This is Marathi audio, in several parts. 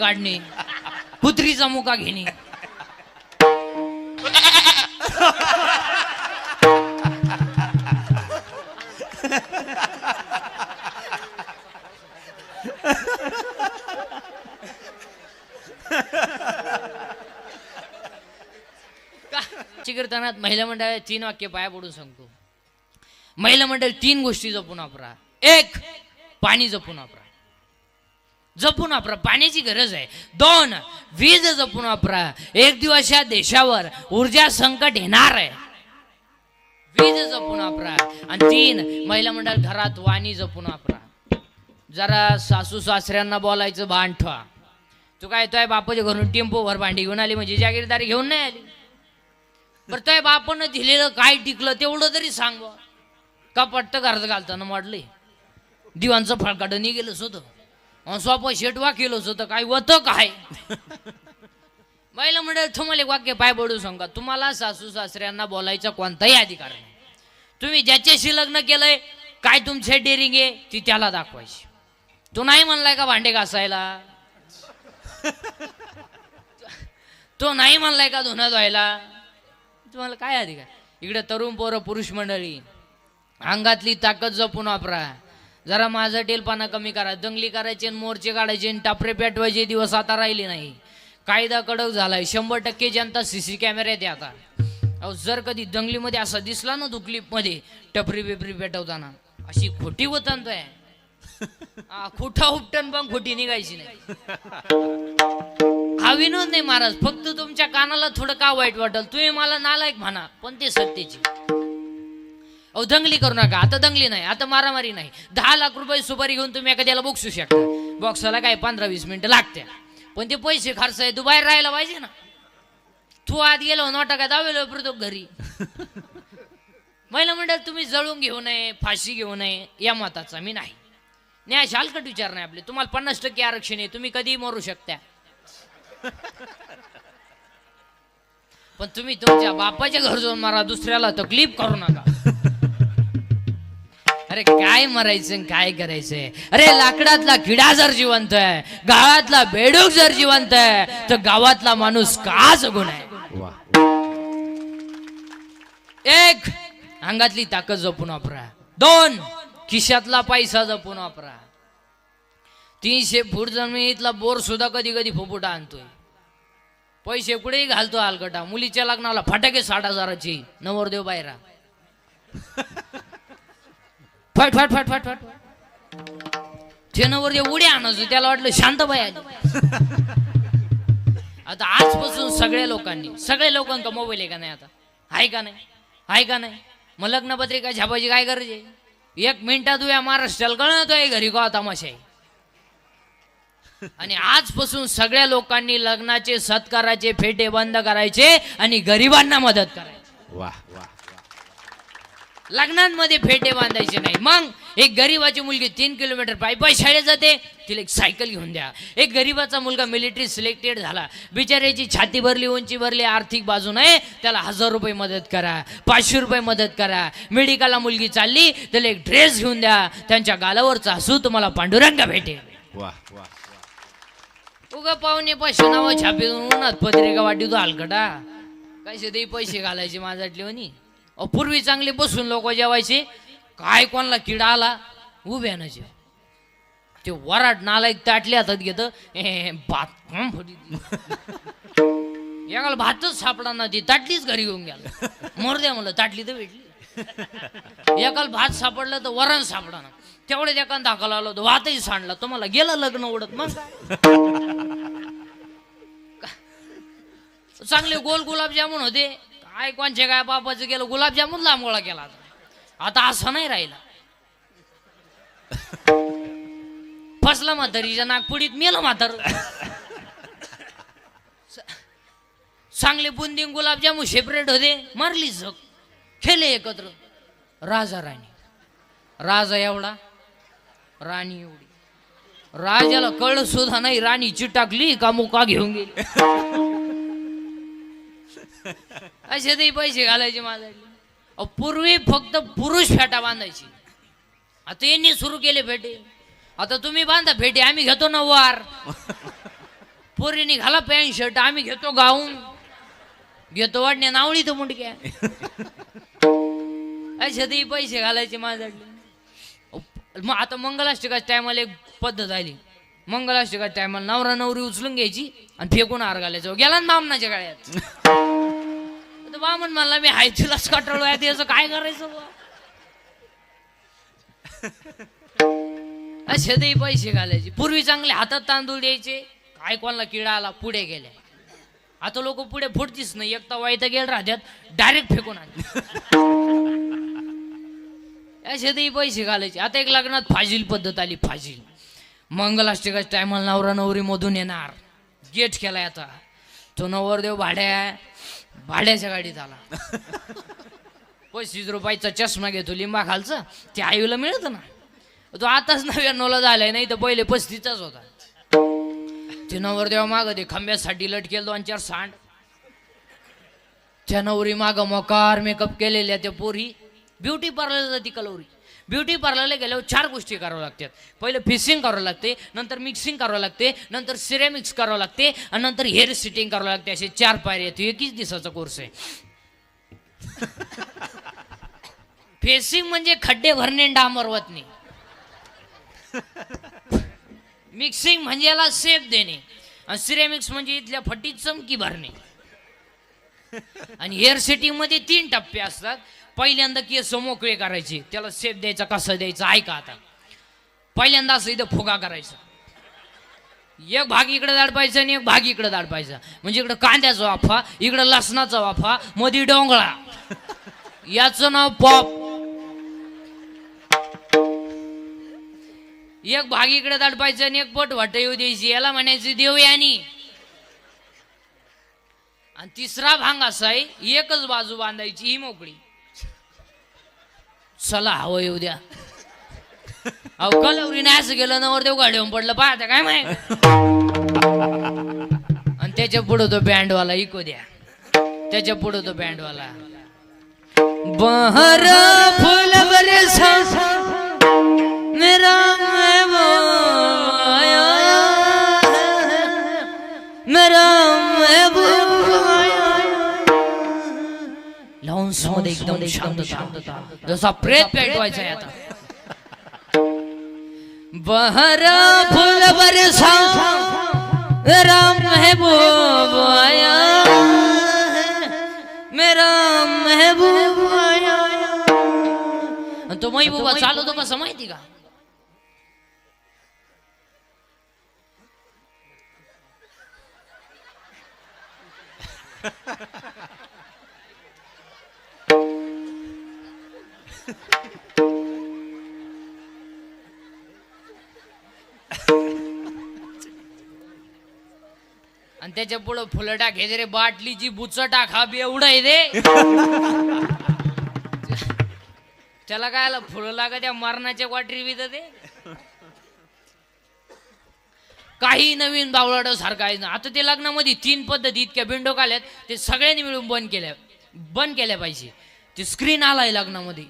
काढणे कुत्रीचा मुका घेणे. का- कीर्तनात महिला मंडळ तीन वाक्य पाया पडून सांगतो. महिला मंडळ तीन गोष्टी जपून वापरा. एक पाणी जपून वापरा. जपून वापरा. पाण्याची गरज आहे. दोन वीज जपून वापरा. एक दिवस या देशावर ऊर्जा संकट येणार आहे. वीज जपून वापरा. आणि तीन महिला मंडळ घरात वाणी जपून वापरा. जरा सासू सासऱ्यांना बोलायचं भान ठेवा. तू काय तोय बापाच्या घरून टेम्पोवर भांडी घेऊन आली म्हणजे जागीरदारी घेऊन नाही आली? बरं तोय बापानं दिलेलं काय टिकलं तेवढं तरी सांग का पट्ट घरात घालताना मोडले दिवांचं फळकाटं निघेलच होतं. सोपं शेटवा केलंच होतं काय होतं काय महिला मंडळ तुम्हाला एक वाक्य पाय पडू सांगा. तुम्हाला सासू सासऱ्यांना बोलायचा कोणताही अधिकार नाही. तुम्ही ज्याच्याशी लग्न केलंय काय तुमचे डेरिंग आहे ती त्याला दाखवायची. तू नाही म्हणलाय का भांडे घासायला? तो नाही म्हणलाय का धुणं धुवायला? तुम्हाला काय अधिकार? इकडे तरुण पोरं पुरुष मंडळी अंगातली ताकद जपून वापरा. जरा माझं टेलपाना कमी करा दंगली करायची आणि मोर्चे काढायचे आणि टापरे पेटवायचे दिवस आता राहिले नाही. कायदा कडक झालाय शंभर टक्के जनता सी सी कॅमेऱ्यात आहे आता. अहो जर कधी दंगलीमध्ये असं दिसला ना तू क्लिपमध्ये टपरी बिपरी पेटवताना अशी खोटी वतंत आहे. खोटा उपटन पण खोटी निघायची नाही. हा विनोद नाही महाराज फक्त तुमच्या कानाला थोडं का वाईट वाटल? तुम्ही मला नालायक म्हणा पण ते सत्तेची. अहो दंगली करू नका. आता दंगली नाही आता मारामारी नाही. दहा लाख रुपये सुपारी घेऊन तुम्ही एखाद्याला बक्षू शकता. बॉक्साला काय पंधरा वीस मिनिटं लागते. पण ते पैसे खर्च आहे तू बाहेर राहायला पाहिजे ना. तू आत गेलो नोटा काय दावेलो फिरतो घरी. महिला मंडळ तुम्ही जळून घेऊ नये फाशी घेऊ नये या मताचा मी नाही. न्याय शालकट विचार नाही आपले. तुम्हाला पन्नास टक्के आरक्षण आहे तुम्ही कधी मरू शकता. पण तुम्ही तुमच्या बापाच्या घर जाऊन मारा दुसऱ्याला तकलीफ करू नका. अरे काय मरायचं काय करायचंय अरे लाकडातला किडा जर जिवंत आहे गावातला बेडूक जर जिवंत आहे तर गावातला माणूस का जगून आहे? एक अंगातली ताकद जपून वापरा. दोन खिशातला पैसा जपून वापरा. तीनशे फूट जमिनीतला बोर सुद्धा कधी कधी फुफुटा आणतोय. पैसे कुठेही घालतो हलकटा. मुलीच्या लग्नाला फटाके साठ हजाराची. नवरदेव बायरा. फट फट फट फट फट. ते जे उड्या आणायचं त्याला वाटलं शांतबाई आली. आता आजपासून सगळ्या लोकांनी सगळ्या लोकांका मोबाईल आहे का नाही आता? आहे का नाही? आहे का नाही? मग लग्नपत्रिका छापायची काय गरज आहे? एक मिनिटात उया महाराष्ट्राला कळतोय घरी को तमाशा आहे? आणि आजपासून सगळ्या लोकांनी लग्नाचे सत्काराचे फेटे बंद करायचे आणि गरिबांना मदत करायची. वा वा लग्नांमध्ये फेटे बांधायचे नाही. मग एक गरीबाची मुलगी तीन किलोमीटर पायी पायी शाळेत जाते. तिला एक सायकल घेऊन द्या. एक गरीबाचा मुलगा मिलिटरी सिलेक्टेड झाला. बिचाऱ्याची छाती भरली उंची भरली आर्थिक बाजू नाही. त्याला हजार रुपये मदत करा. पाचशे रुपये मदत करा. मेडिकलला मुलगी चालली. त्याला एक ड्रेस घेऊन द्या. त्यांच्या गालावरचा हसू तुम्हाला पांडुरंग भेटेल. वा वा. उगा पाहुणे पाचशे नावं छापे उन्हात पत्रिका वाटी तू हलकटा. कसे ते पैसे घालायचे माझ्यातले म्हणी. अहो, पूर्वी चांगले बसून लोक जेवायचे. काय कोणाला किडा आला? उभ्यानं जेव ते वराट नालायक ताटले हातात घेत. भात हं, फुटी. एकाला भातच सापडा ना ती ताटलीच घरी घेऊन गेला. मोर द्या म्हणलं ताटली तर भेटली. एकाला भात सापडला तर वरण सापडा ना तेवढ्यात एकानं दाखवला आलो तर भातही सांडला. तुम्हाला गेला लग्न उडत मग काय? चांगले गोल गुलाबजामुन होते. काय कोणचे काय बापाचं गेलं गुलाबजामुन लांबोळा केला आता. आता असं नाही राहिला. फसला म्हातारीच्या नागपुडीत मेलं म्हातार. चांगले बुंदी गुलाबजामुन सेपरेट होते मारली झक. खेले एकत्र. राजा राणी. राजा एवढा राणी एवढी. राजाला कळलं सुद्धा नाही राणी चिटाकली का मुका घेऊन गेली. असे ते पैसे घालायचे माझ्या पूर्वी फक्त पुरुष फेटा बांधायची. आता यांनी सुरू केले फेटे. आता तुम्ही बांधा फेटे आम्ही घेतो ना वार पोरीने घाला पॅन्ट शर्ट आम्ही घेतो गाऊन. घेतो वाटणे नावळी तो मुंडक्या. अशा ते पैसे घालायचे माझ्याकडे. मग आता मंगलाष्टकाच्या टायमाला एक पद्धत आली. मंगलाष्टकाच्या टायमाला नवरा नवरी उचलून घ्यायची आणि फेकून हार घालायचं. गेला ना आमनाच्या काळ्यात तर बामण म्हणला मी हाय तुलाच कटाळू आहे याचं काय करायचं बुवा? असे ते पैसे घालायचे. पूर्वी चांगले हातात तांदूळ द्यायचे. काय कोणाला किडा आला पुढे गेले. आता लोक पुढे फुटतीच नाही. एक तर वाईट गेल राहत्यात डायरेक्ट फेकून आले असे ते पैसे घालायचे. आता एक लग्नात फाजील पद्धत आली फाजील. मंगलाष्टकाच्या टायमाला नवरा नवरी मधून येणार. गेट केलाय आता. तो नवरदेव भाड्या भाड्याच्या गाडीत आला. पस्तीस रुपयाचा चष्मा घेतो लिंबा खालचा. ते आईला मिळत ना. तो आताच नव्याण्णवला झालाय नाही तर पहिले पस्तीचाच होता. ते नवर तेव्हा माग ते खांब्यासाठी लटकेल दोन चार सांड. त्या नवरी माग मोकार मेकअप केलेल्या त्या पोरी. ब्युटी पार्लरला जाती कलवरी. ब्युटी पार्लरला गेल्यावर चार गोष्टी कराव्या लागतात. पहिले फिशिंग करावं लागते नंतर मिक्सिंग करावं लागते नंतर सिरेमिक्स करावं लागते आणि नंतर हेअर सिटिंग करावं लागते. असे चार पायऱ्या आहेत. एकच दिवसाचा कोर्स आहे. फेसिंग म्हणजे खड्डे भरणे आणि डांबर मिक्सिंग म्हणजे याला सेप देणे. आणि सिरेमिक्स म्हणजे इथल्या फटीत चमकी भरणे. आणि हेअर सेटिंगमध्ये तीन टप्पे असतात. पहिल्यांदा केस मोकळे करायचे. त्याला सेप द्यायचा कसं द्यायचं ऐका आता. पहिल्यांदा असं इथं फुगा करायचा. एक भाग इकडे दाडपायचा आणि एक भाग इकडे दाडपायचा. म्हणजे इकडं कांद्याचा वाफा इकडं लसणाचा वाफा मध्ये डोंगळा. याचं नाव पॉप एक भाग इकडे दाडपायचं आणि एक पट वाट येऊ द्यायची. याला म्हणायची देवयानी. आणि तिसरा भांग असा आहे एकच बाजू बांधायची ही मोकळी. चला हवं येऊ द्या. अहो कलवरीने नाही असं गेलं नवरदेव गाडीवर पडलं पाहता काय माहिती. आणि त्याच्या पुढं तो बँडवाला इको द्या. त्याच्या पुढं तो बँडवाला. बहर फुल बरे मेरा मध्ये एकदम शांतता जसा प्रेत पेटवायचा आता बहरा फुल बरसा मेरा महबूब आया। मेरा महबूब आया। तो महबूबा चालवतो कसं माहिती का? आणि त्याच्या पुढं फुलं टाकायचे रे बाटलीची बुच टाका बी एवढं आहे रे. त्याला काय आलं फुलं लागा त्या मरणाच्या वाटरी विद ते. काही नवीन बावळाड सारखं आहे ना. आता ते लग्नामध्ये तीन पद्धती इतक्या बिंडोक आल्यात ते सगळ्यांनी मिळून बंद केल्या बंद केल्या पाहिजे. ते स्क्रीन आलाय लग्नामध्ये.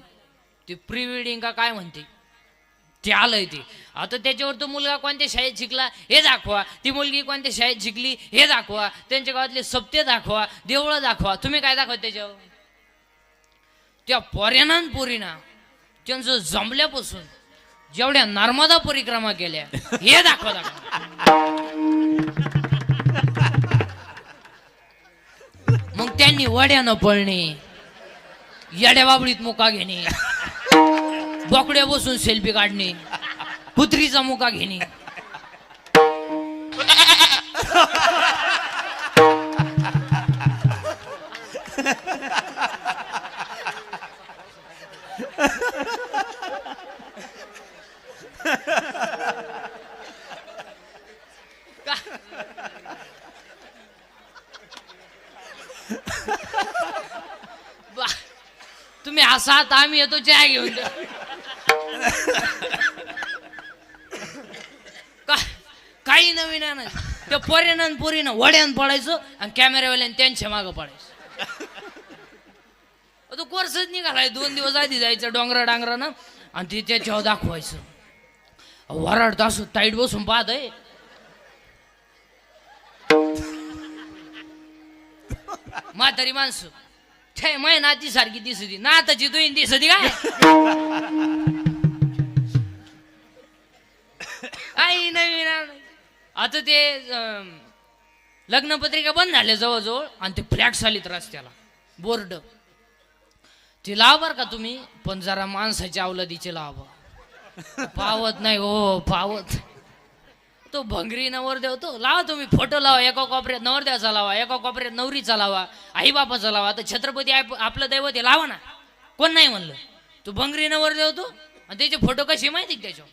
ते प्री वेडिंग का काय म्हणते? ते आलंय ते. आता त्याच्यावर तो मुलगा कोणत्या शाळेत शिकला हे दाखवा. ती मुलगी कोणत्या शाळेत शिकली हे दाखवा. त्यांच्या गावातले सप्ते दाखवा देवळं दाखवा. तुम्ही काय दाखवा त्याच्यावर? त्या पोऱ्याना पोरीना त्यांचं जमल्यापासून जेवढ्या नर्मदा परिक्रमा केल्या हे दाखवा दाखवा. मग त्यांनी वड्यानं पळणे येड्या बाबळीत मुका घेणे. बोकड्या बसून सेल्फी काढणे. कुत्रीचा मुका घेणे. तुम्ही हसात आम्ही येतो चहा घेऊन. काही नवीन आहे ना त्या पोऱ्यानं पोरीनं वड्यान पडायचं आणि कॅमेरावाल्यान त्यांच्या मागं पडायचं तो कोर्सच निघालाय. दोन दिवस आधी जायचं डोंगरा डांगरानं आणि ते त्याच्यावर दाखवायचं. वराड असं ताईट बसून पाहत आहे. म्हातारी माणसं. छे मै नाती सारखी दिसती. नाताची तुही दिसती काय? आई नवीन आणायचं. आता ते अं, लग्नपत्रिका बंद झाल्या जवळजवळ आणि ते फ्लॅट आलीत रस्त्याला बोर्ड. ते लावा बरं का तुम्ही पण जरा माणसाच्या अवलदीचे लावा. पावत नाही हो पावत. तो भंगरी नवरदेव तो लावा तुम्ही फोटो लावा एका कोपऱ्यात नवरदेवाचा लावा एका कोपऱ्यात नवरीचा लावा आई बापाचा लावा. तर छत्रपती आप- आपलं दैवत आहे लावा ना. कोण नाही म्हणलं? तो भंगरी नवरदेव तो आणि त्याचे फोटो कसे माहिती त्याच्या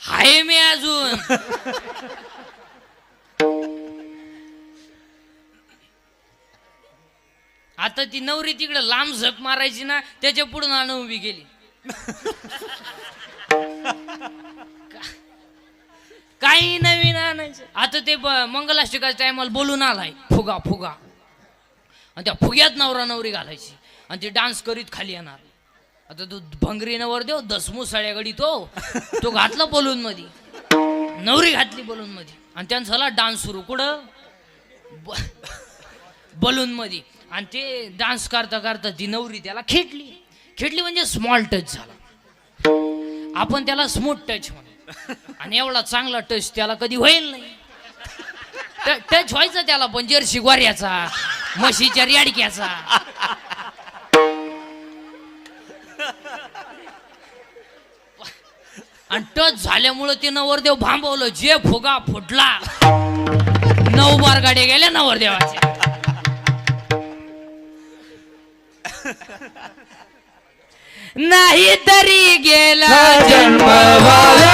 हाय आहे मी अजून. आता ती नवरी तिकडे लांब झक मारायची ना त्याच्या पुढे नाणं उभी गेली काही नवीन आणायचं. आता ते मंगलाष्टकाच्या टायमाला बोलून आलाय फुगा फुगा. आणि त्या फुग्यात नवरा नवरी घालायची. आणि ते डान्स करीत खाली येणार. आता तो भंगरी वर देव दसमू साड्यागडी तो. तो घातला बलून मध्ये नवरी घातली बलून मध्ये आणि त्यानं झाला डान्स सुरू. कुठं? बलून मध्ये आणि ते डान्स करता करता ती नवरी त्याला खेटली. खेटली म्हणजे स्मॉल टच झाला. आपण त्याला स्मूथ टच म्हणू. आणि एवढा चांगला टच त्याला कधी होईल नाही. टच व्हायचा त्याला पण जर्सी गोऱ्याचा म्हशीच्या रेडक्याचा आणि टच झाल्यामुळं ते नवरदेव भांबवलं. जे फुगा फुटला. नऊ बार गाडी गेल्या नवरदेवाचे नाही तरी गेला जन्मवाला.